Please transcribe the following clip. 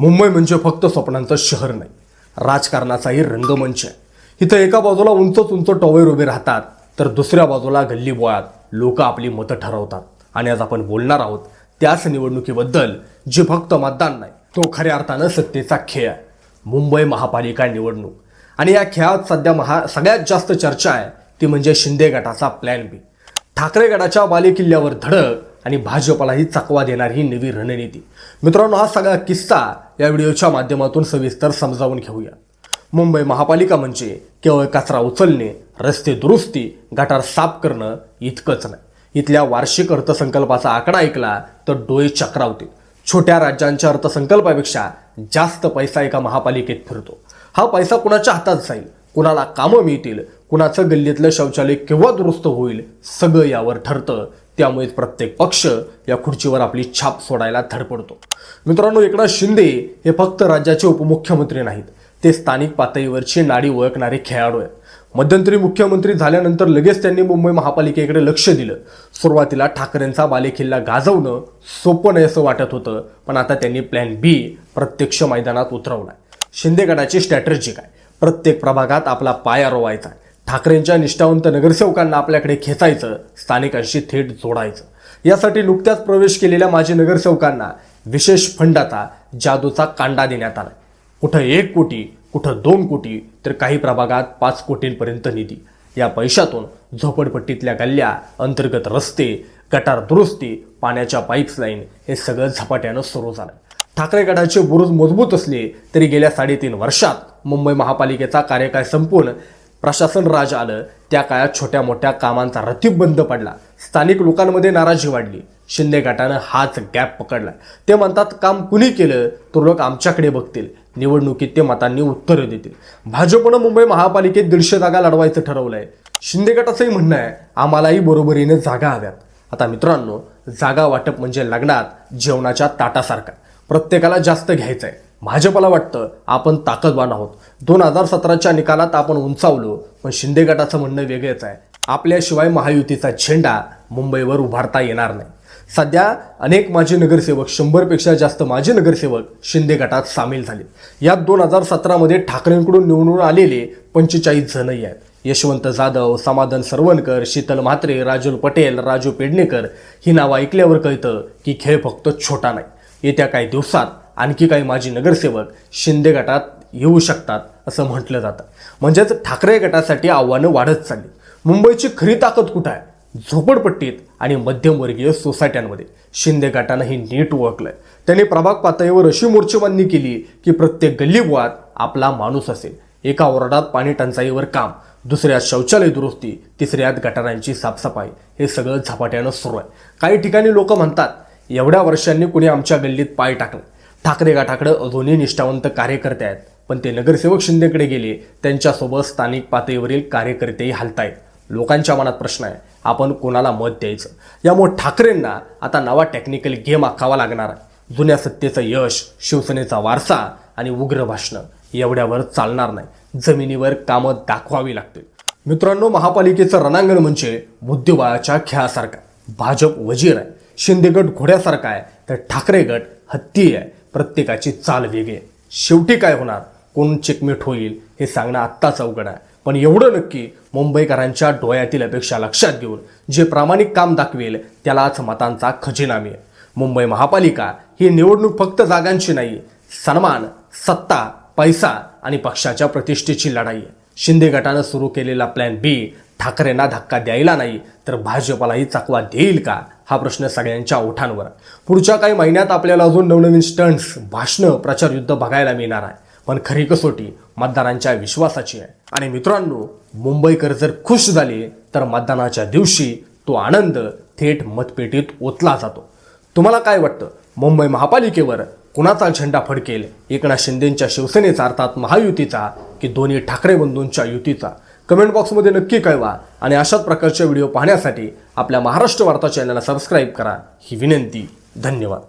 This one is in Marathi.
मुंबई म्हणजे फक्त स्वप्नांचं शहर नाही राजकारणाचाही रंगमंच आहे. इथं एका बाजूला उंच उंच टॉवेर उभे राहतात तर दुसऱ्या बाजूला गल्ली बोळात लोक आपली मतं ठरवतात. आणि आज आपण बोलणार आहोत त्याच निवडणुकीबद्दल जे फक्त मतदान नाही तो खऱ्या अर्थानं सत्तेचा खेळ आहे. मुंबई महापालिका निवडणूक. आणि या खेळात सध्या महा सगळ्यात जास्त चर्चा आहे ती म्हणजे शिंदे गटाचा प्लॅन बी ठाकरे गटाच्या बालेकिल्ल्यावर धडक आणि भाजपलाही चकवा देणारी ही नवी रणनीती. मित्रांनो हा सगळा किस्सा या व्हिडिओच्या माध्यमातून सविस्तर समजावून घेऊया. मुंबई महापालिका म्हणजे केवळ कचरा उचलणे रस्ते दुरुस्ती गटार साफ करणं इतकंच नाही. इथल्या वार्षिक अर्थसंकल्पाचा आकडा ऐकला तर डोळे चक्रावतील. छोट्या राज्यांच्या अर्थसंकल्पापेक्षा जास्त पैसा एका महापालिकेत फिरतो. हा पैसा कुणाच्या हातात जाईल? कुणाला कामं मिळतील? कुणाचं गल्लीतलं शौचालय केव्हा दुरुस्त होईल? सगळं यावर ठरतं. त्यामुळेच प्रत्येक पक्ष या खुर्चीवर आपली छाप सोडायला धडपडतो. मित्रांनो एकनाथ शिंदे हे फक्त राज्याचे उपमुख्यमंत्री नाहीत. ते स्थानिक पातळीवरची नाडी ओळखणारे खेळाडू आहेत. मध्यंतरी मुख्यमंत्री झाल्यानंतर लगेच त्यांनी मुंबई महापालिकेकडे लक्ष दिलं. सुरुवातीला ठाकरेंचा बालेकिल्ला गाजवणं सोपं नाही असं वाटत होतं पण आता त्यांनी प्लॅन बी प्रत्यक्ष मैदानात उतरवला शिंदे गटाची स्ट्रॅटर्जी काय? प्रत्येक प्रभागात आपला पाया रोवायचा ठाकरेंच्या निष्ठावंत नगरसेवकांना आपल्याकडे खेचायचं स्थानिकांशी थेट जोडायचं. यासाठी नुकत्याच प्रवेश केलेल्या माजी नगरसेवकांना विशेष फंडाचा जादूचा कांडा देण्यात आला कुठं एक कोटी कुठं दोन कोटी तर काही प्रभागात पाच कोटींपर्यंत निधी. या पैशातून झोपडपट्टीतल्या गल्ल्या अंतर्गत रस्ते गटार दुरुस्ती पाण्याच्या पाईप्सलाईन हे सगळं झपाट्यानं सुरू झालं. ठाकरे गटाचे बुरुज मजबूत असले तरी गेल्या साडेतीन वर्षात मुंबई महापालिकेचा कार्यकाळ संपून प्रशासन राज आलं त्या काळात छोट्या मोठ्या कामांचा रतीब बंद पडला. स्थानिक लोकांमध्ये नाराजी वाढली. शिंदे गटानं हाच गॅप पकडला. ते म्हणतात काम कुणी केलं तर लोक आमच्याकडे बघतील. निवडणुकीत ते मतांनी उत्तरं देतील. भाजपनं मुंबई महापालिकेत दीडशे जागा लढवायचं ठरवलंय. शिंदे गटाचंही म्हणणं आहे आम्हालाही बरोबरीने जागा हव्यात. आता मित्रांनो जागा वाटप म्हणजे लग्नात जेवणाच्या ताटासारखा. प्रत्येकाला जास्त घ्यायचं आहे भाजपला वाटतं आपण ताकदवान आहोत. दोन हजार सतराच्या निकालात आपण उंचावलो पण शिंदे गटाचं म्हणणं वेगळंच आहे. आपल्याशिवाय महायुतीचा झेंडा मुंबईवर उभारता येणार नाही. सध्या अनेक माजी नगरसेवक शंभरपेक्षा जास्त माजी नगरसेवक शिंदे गटात सामील झाले. यात दोन हजार सतरामध्ये ठाकरेंकडून निवडून आलेले पंचेचाळीस जणही आहेत. यशवंत जाधव समाधान सरवणकर शीतल म्हात्रे राजूल पटेल राजू पेडणेकर ही नावं ऐकल्यावर कळतं की खेळ फक्त छोटा नाही. येत्या काही दिवसात आणखी काही माजी नगरसेवक शिंदे गटात येऊ शकतात असं म्हटलं जातं. म्हणजेच ठाकरे गटासाठी आव्हानं वाढत चालली. मुंबईची खरी ताकद कुठं आहे? झोपडपट्टीत आणि मध्यमवर्गीय सोसायट्यांमध्ये. शिंदे गटानं हे नीट ओळखलंय. त्यांनी प्रभाग पातळीवर अशी मोर्चेबांधणी केली की प्रत्येक गल्लीबोळात आपला माणूस असेल. एका वॉर्डात पाणी टंचाईवर काम दुसऱ्यात शौचालय दुरुस्ती तिसऱ्यात गटारांची साफसफाई. हे सगळं झपाट्यानं सुरू आहे. काही ठिकाणी लोक म्हणतात एवढ्या वर्षांनी कुणी आमच्या गल्लीत पाय टाकलं. ठाकरे गटाकडं अजूनही निष्ठावंत कार्यकर्ते आहेत. पण ते नगरसेवक शिंदेकडे गेले त्यांच्यासोबत स्थानिक पातळीवरील कार्यकर्तेही हलतायत. लोकांच्या मनात प्रश्न आहे आपण कोणाला मत द्यायचं? यामुळे ठाकरेंना आता नवा टेक्निकल गेम आखावा लागणार आहे. जुन्या सत्तेचं यश शिवसेनेचा वारसा आणि उग्र भाषणं एवढ्यावर चालणार नाही. जमिनीवर कामं दाखवावी लागतील. मित्रांनो महापालिकेचं रणांगण म्हणजे बुद्धिबळाच्या खेळासारखा भाजप वजीर आहे. शिंदे गट घोड्यासारखा आहे. तर ठाकरे गट हत्ती आहे. प्रत्येकाची चाल वेगळी आहे. शेवटी काय होणार? कोण चेकमेट होईल हे सांगणं आत्ताच अवघड आहे. पण एवढं नक्की मुंबईकरांच्या डोळ्यातील अपेक्षा लक्षात घेऊन जे प्रामाणिक काम दाखवेल त्यालाच मतांचा खजिना मिळेल मुंबई महापालिका ही निवडणूक फक्त जागांची नाही सन्मान सत्ता पैसा आणि पक्षाच्या प्रतिष्ठेची लढाई आहे. शिंदे गटानं सुरू केलेला प्लॅन बी ठाकरेंना धक्का द्यायला नाही तर भाजपलाही चकवा देईल का? हा प्रश्न सगळ्यांच्या ओठांवर. पुढच्या काही महिन्यात आपल्याला अजून नवनवीन स्टंट्स भाषणं प्रचार युद्ध बघायला मिळणार आहे. पण खरी कसोटी मतदारांच्या विश्वासाची आहे. आणि मित्रांनो मुंबईकर जर खुश झाले तर मतदानाच्या दिवशी तो आनंद थेट मतपेटीत ओतला जातो. तुम्हाला काय वाटतं? मुंबई महापालिकेवर कुणाचा झेंडा फडकेल? एकनाथ शिंदेंच्या शिवसेनेचा अर्थात महायुतीचा की दोन्ही ठाकरे बंधूंच्या युतीचा. कमेंट बॉक्समध्ये नक्की कळवा आणि अशाच प्रकारच्या व्हिडिओ पाहण्यासाठी आपल्या महाराष्ट्र वार्ता चॅनलला सबस्क्राईब करा. ही विनंती. धन्यवाद.